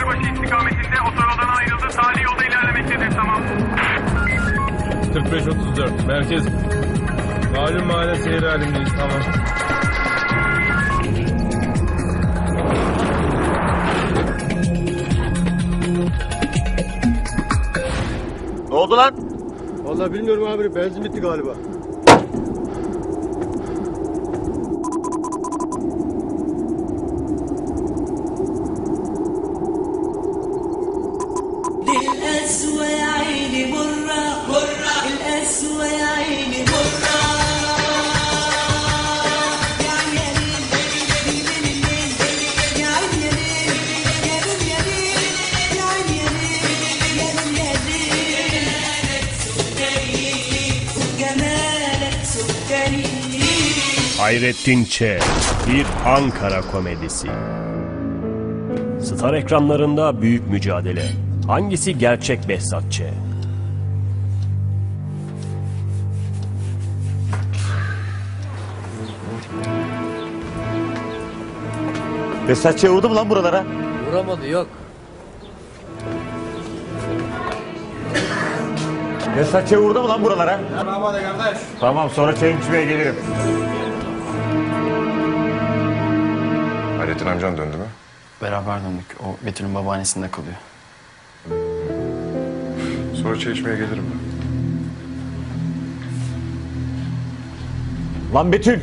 Gölbaşı istikametinde otoyoldan ayrıldı. Tali yolda ilerlemektedir. Tamam. 45-34. Merkez. Malum mahalle seyir halindeyiz. Tamam. Ne oldu lan? Vallahi bilmiyorum abi. Benzin bitti galiba. Hayrettin Ç. Bir Ankara komedisi. Star ekranlarında büyük mücadele. Hangisi gerçek Behzat Ç? Besatçı'ya vurdu mu lan buralara? Vuramadı yok. Besatçı'ya vurdu mu lan buralara? Tamam sonra çay içmeye gelirim. Hayrettin amcan döndü mü? Beraber döndük. O Betül'ün babaannesinde kalıyor. Sonra çay içmeye gelirim ben. Lan Betül.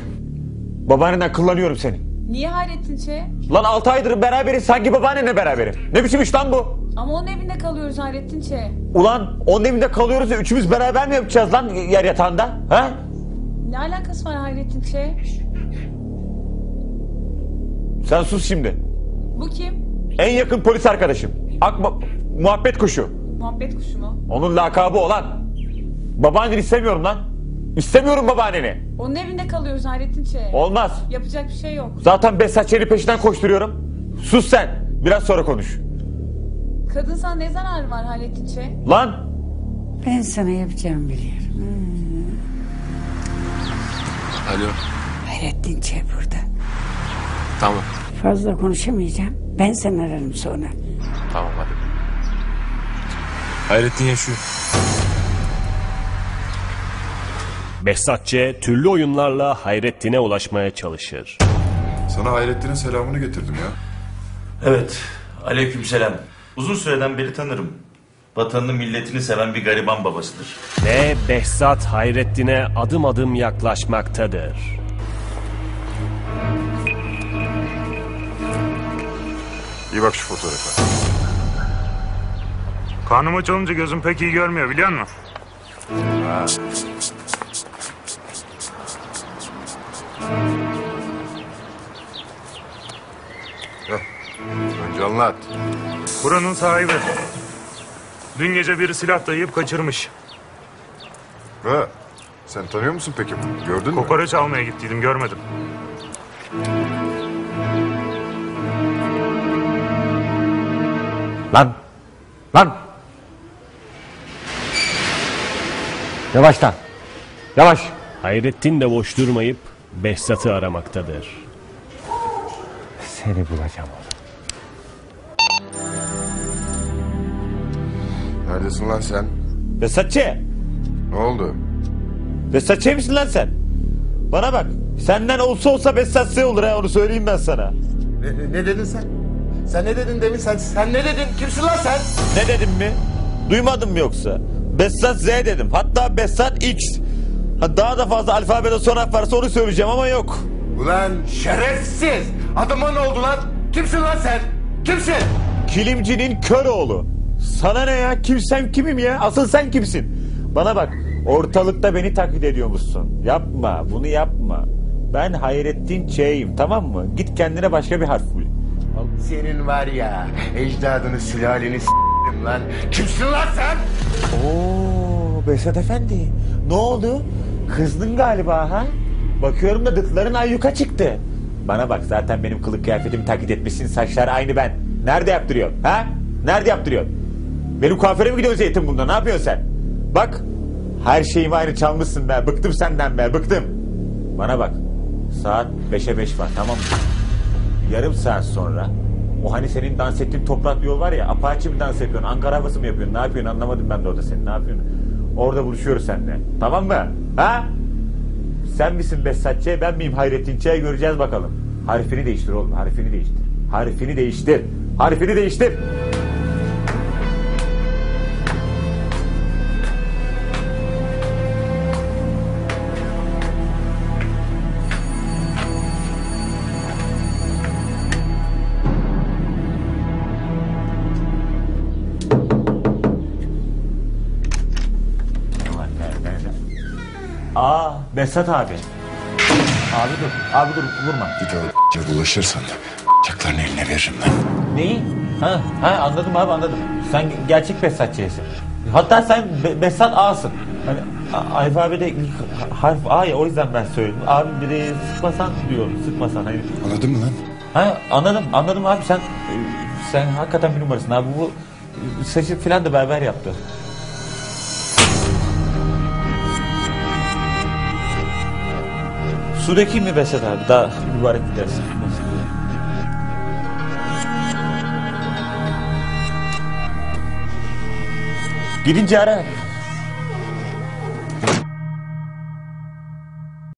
Babaannenden kullanıyorum seni. Niye Hayrettin Çe? Lan 6 aydır beraberiz sanki babaannenle beraberim. Ne biçim iş lan bu? Ama onun evinde kalıyoruz Hayrettin Çe. Ulan onun evinde kalıyoruz ya üçümüz beraber mi yapacağız lan yer yatağında? Ha? Ne alakası var Hayrettin Çe? Sen sus şimdi. Bu kim? En yakın polis arkadaşım. Akma muhabbet kuşu. Muhabbet kuşu mu? Onun lakabı olan. Babaanneni istemiyorum lan. İstemiyorum babaanneni. Onun evinde kalıyoruz Hayrettin Çe. Olmaz. Yapacak bir şey yok. Zaten Besatçı'nın peşinden koşturuyorum. Sus sen. Biraz sonra konuş. Kadın sana ne zararı var Hayrettin Çe? Lan Ben sana yapacağım biliyorum. Alo. Hayrettin Çe burada. Tamam. Fazla konuşamayacağım. Ben seni ararım sonra. Tamam hadi. Hayrettin yaşıyor. Behzat Ç. türlü oyunlarla Hayrettin'e ulaşmaya çalışır. Sana Hayrettin'in selamını getirdim ya. Evet, aleykümselam. Uzun süreden beri tanırım. Vatanını milletini seven bir gariban babasıdır. Ve Behzat Hayrettin'e adım adım yaklaşmaktadır. İyi bak şu fotoğrafa. Karnım aç olunca gözüm pek iyi görmüyor biliyor musun? Önce anlat. Buranın sahibi. Dün gece biri silah dayayıp kaçırmış. Ha, sen tanıyor musun peki? Gördün mü? Kokoreç almaya gittiydim görmedim. Lan. Lan. Yavaş lan. Yavaş. Hayrettin de boş durmayıp Behzat'ı aramaktadır. Seni bulacağım oğlum. Neredesin lan sen? Besatçı. Ne oldu? Besatçı misin lan sen? Bana bak. Senden olsa olsa Besatçı olur ha onu söyleyeyim ben sana. Ne, ne dedin sen? Sen ne dedin demin sen? Sen ne dedin? Kimsin lan sen? Ne dedim mi? Duymadın mı yoksa? Besat Z dedim. Hatta Besat X. Ha, daha da fazla alfabede son harf varsa onu söyleyeceğim ama yok. Ulan şerefsiz! Adama ne oldu lan? Kimsin lan sen? Kimsin? Kilimcinin kör oğlu. Sana ne ya? Kimsem kimim ya? Asıl sen kimsin? Bana bak. Ortalıkta beni taklit ediyormuşsun. Yapma. Bunu yapma. Ben Hayrettin Ç'yim tamam mı? Git kendine başka bir harf bul. Senin var ya ecdadını sülaleni s**tim lan. Kimsin lan sen? Oo, Besat Efendi. Ne oldu? Kızdın galiba ha? Bakıyorum da dıkların ayyuka çıktı. Bana bak zaten benim kılık kıyafetimi taklit etmişsin. Saçlar aynı ben. Nerede yaptırıyorsun? Ha? Nerede yaptırıyorsun? Benim kuaföre mi gidiyorsun zeytin bunda? Ne yapıyorsun sen? Bak. Her şeyimi aynı çalmışsın be. Bıktım senden be. Bıktım. Bana bak. Saat 5'e 5 var tamam mı? Yarım saat sonra o hani senin dans ettiğin toprak yol var ya Apache mi dans yapıyorsun? Ankara havası mı yapıyorsun? Ne yapıyorsun? Anlamadım ben de orada senin. Ne yapıyorsun? Orada buluşuyoruz seninle. Tamam mı? Ha? Sen misin Behzat Ç, ben miyim Hayrettin Ç göreceğiz bakalım. Harfini değiştir oğlum, harfini değiştir. Harfini değiştir. Harfini değiştir. Aa, Behzat abi. Abi dur, abi dur, vurma. Bir de o bulaşırsan bıçaklarını eline veririm lan. Neyi? Ha, ha anladım abi anladım. Sen gerçek Behzat Ç'sin. Hatta sen Be- Behzat A'sın. Hani alfabede ilk harf A ya o yüzden ben söyledim. Abi bir de sıkmasan diyor, sıkmasan. Hani. Anladın mı lan? Ha anladım, anladım abi sen sen hakikaten bir numarasın abi. Bu saçı falan da berber yaptı. Sudaki mi Behzat abi? Daha mübarek gidersin. Gidince ara.